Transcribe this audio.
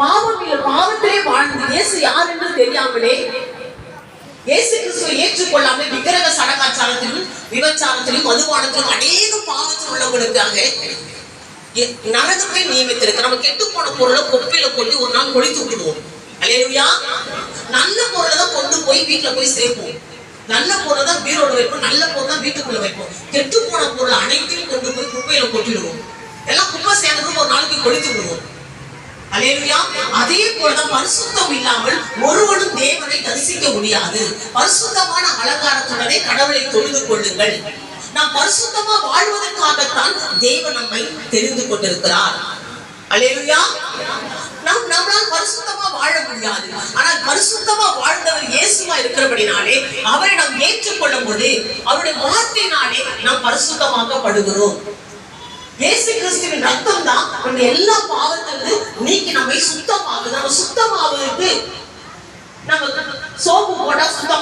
பாவம் இல்லை பாவத்திலே வாழ்ந்து இயேசு யார் என்று தெரியாமலே இயேசு கிறிஸ்துவை ஏற்றுக்கொள்ளாமல் விக்கிரக சடங்காச்சாரத்திலும் விபச்சாரத்திலும் மதுபானத்திலும் அநேக பாவத்தில் உள்ளவங்களுக்காக எ- நரகத்தை நியமித்திருக்கு நம்ம கெட்டு போன பொருளை கொப்பையில கொண்டு ஒரு நாள் கொளித்து விடுவோம் அலையா நல்ல பொருளை தான் கொண்டு போய் வீட்டுல போய் சேர்ப்போம். நல்ல பொருளை தான் பீரோல வைப்போம். நல்ல பொருள் தான் வீட்டுக்குள்ள வைப்போம். கெட்டு போன பொருள் அனைத்தையும் கொண்டு போய் குப்பையில கொட்டிடுவோம். எல்லாம் குப்பை சேர்ந்ததுக்கு ஒரு நாளைக்கு கொளித்து விடுவோம். அலேலுயா அதே போலதான் பரிசுத்தம் இல்லாமல் ஒருவனும் தேவனை தரிசிக்க முடியாது. பரிசுத்தமான அலங்காரத்துடனே கடவுளை தொழுது கொள்ளுங்கள். நாம் பரிசுத்தமா வாழ்வதற்காகத்தான் தேவன் நம்மை தெரிந்து கொண்டிருக்கிறார். அலேலுயா நாம் நம்மளால் பரிசுத்தமா வாழ முடியாது. ஆனால் பரிசுத்தமா வாழ்ந்தவர் இயேசுவா இருக்கிறபடினாலே அவரை நாம் ஏற்றுக்கொள்ளும் போது அவருடைய வார்த்தையினாலே நாம் பரிசுத்தமாக்கப்படுகிறோம். இயேசு கிறிஸ்துவின் ரத்தம் தான் நம்ம எல்லா பாவத்திலிருந்து நீக்கி நம்மை நம்ம சோப்பு போட்டா சுத்தம்